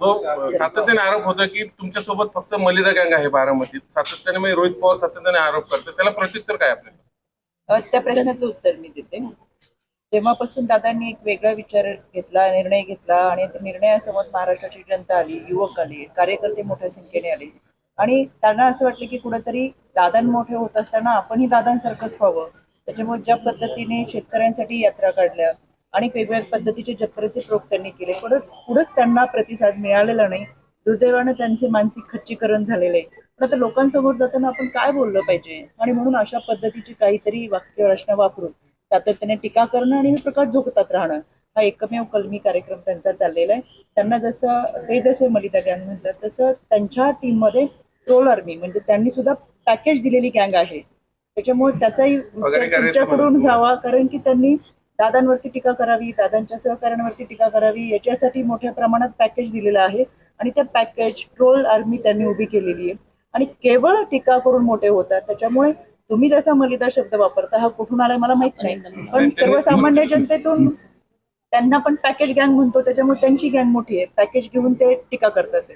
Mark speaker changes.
Speaker 1: हो, सातत्याने आरोप होता की तुमच्यासोबत फक्त मलिदा गँग आहे बारामतीत. सातत्याने म्हणजे रोहित पवार सातत्याने आरोप करतो. त्याला प्रत्युत्तर काय आपलं
Speaker 2: त्या प्रश्नाचं उत्तर मी देते. तेव्हापासून दादांनी एक वेगळा विचार घेतला निर्णय घेतला आणि निर्णयासोबत निर्णयासमोर महाराष्ट्राची जनता आली युवक आले कार्यकर्ते मोठ्या संख्येने आले. आणि त्यांना असं वाटलं की कुठेतरी दादां मोठे होत असताना आपणही दादांसारखंच व्हावं. त्याच्यामुळे ज्या पद्धतीने शेतकऱ्यांसाठी यात्रा काढल्या आणि वेगवेगळ्या पद्धतीचे जत्रेचे प्रयोग त्यांनी केले. पुढे पुढंच त्यांना प्रतिसाद मिळालेला नाही. दुर्दैवानं त्यांचे मानसिक खच्चीकरण झालेले आहे. पण आता लोकांसमोर जाताना आपण काय बोललं पाहिजे? आणि म्हणून अशा पद्धतीची काहीतरी वाक्य रचना वापरून सातत्याने टीका करणं आणि प्रकार झोकतात राहणं. हा एकमेव कलमी कार्यक्रम त्यांचा चाललेला आहे. त्यांना जसं ते जसे मलिदा गँग म्हणतात तसं त्यांच्या टीममध्ये ट्रोल आर्मी म्हणजे त्यांनी सुद्धा पॅकेज दिलेली गँग आहे. त्याच्यामुळे त्याचाही तुमच्याकडून घ्यावा कारण की त्यांनी दादांवरती टीका करावी दादांच्या सहकाऱ्यांवरती टीका करावी याच्यासाठी मोठ्या प्रमाणात पॅकेज दिलेलं आहे. आणि त्या पॅकेज ट्रोल आर्मी त्यांनी उभी केलेली आहे. आणि केवळ टीका करून मोठे होतात. त्याच्यामुळे तुम्ही जसा मलिदा शब्द वापरता हा कुठून आलाय मला माहीत नाही. पण सर्वसामान्य जनतेतून त्यांना पण पॅकेज गँग म्हणतो. त्याच्यामुळे त्यांची गँग मोठी आहे. पॅकेज घेऊन ते टीका करतात ते.